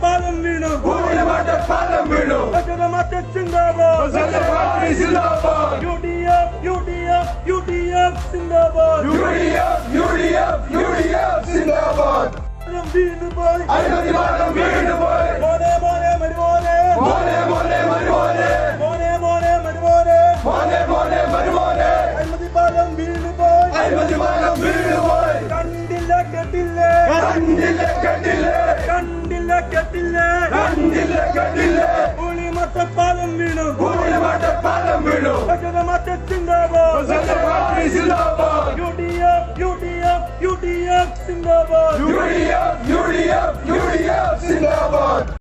പാലം വീണു പാലം വീണു സിന്ദാബാദ് U D F U D F U D F സിന്ദാബാദ് യു ഡി എഫ് പാലം വീണു. പാലം വീണു. മറ്റ ചിന്താബോ യു ഡി സിന്ദാബാദ്. യു ഡി എഫ് യു സിന്ദാബാദ്.